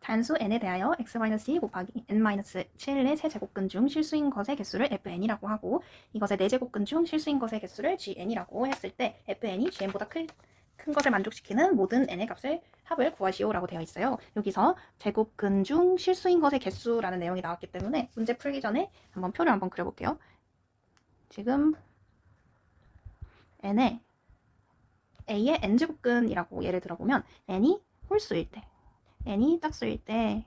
단수 n에 대하여 x-2 곱하기 n-7의 세제곱근 중 실수인 것의 개수를 fn이라고 하고 이것의 네 제곱근 중 실수인 것의 개수를 gn이라고 했을 때 fn이 gn보다 큰, 큰 것을 만족시키는 모든 n의 값을 합을 구하시오라고 되어 있어요. 여기서 제곱근 중 실수인 것의 개수라는 내용이 나왔기 때문에 문제 풀기 전에 한번 표를 한번 그려볼게요. 지금 n에 a의 n제곱근이라고 예를 들어보면 n이 홀수일 때 n이 짝수일 때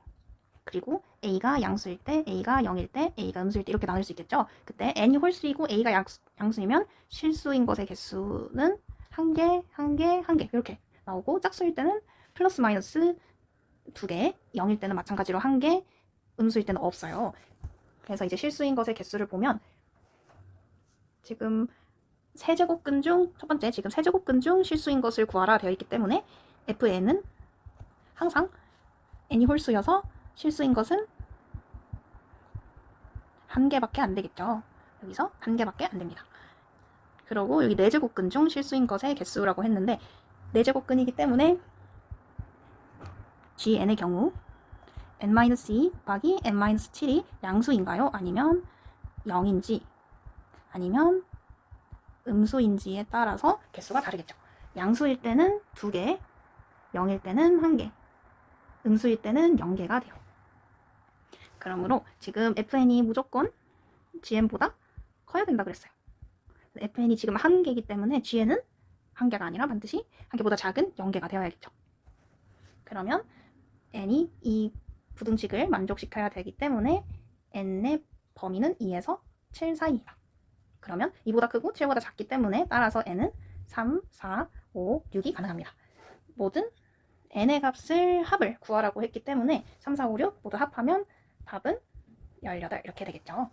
그리고 a가 양수일 때 a가 0일 때 a가 음수일 때 이렇게 나눌 수 있겠죠? 그때 n이 홀수이고 a가 양수, 양수이면 실수인 것의 개수는 한 개, 한 개, 한 개 이렇게 나오고 짝수일 때는 플러스 마이너스 두 개, 0일 때는 마찬가지로 한 개, 음수일 때는 없어요. 그래서 이제 실수인 것의 개수를 보면 지금 세제곱근 중 첫 번째 지금 세제곱근 중 실수인 것을 구하라 되어 있기 때문에 fn은 항상 n이 홀수여서 실수인 것은 한 개밖에 안 되겠죠. 여기서 한 개밖에 안 됩니다. 그리고 여기 네 제곱근 중 실수인 것의 개수라고 했는데 네 제곱근이기 때문에 gn의 경우 n-2 곱하기 n-7이 양수인가요? 아니면 0인지 아니면 음수인지에 따라서 개수가 다르겠죠. 양수일 때는 2개, 0일 때는 1개, 음수일 때는 0개가 돼요. 그러므로 지금 fn이 무조건 gn보다 커야 된다 그랬어요. fn이 지금 1개이기 때문에 gn은 1개가 아니라 반드시 1개보다 작은 0개가 되어야겠죠. 그러면 n이 이 부등식을 만족시켜야 되기 때문에 n의 범위는 2에서 7 사이이다. 그러면 2보다 크고 7보다 작기 때문에 따라서 n은 3, 4, 5, 6이 가능합니다. 모든 n의 값을 합을 구하라고 했기 때문에 3, 4, 5, 6 모두 합하면 답은 18 이렇게 되겠죠.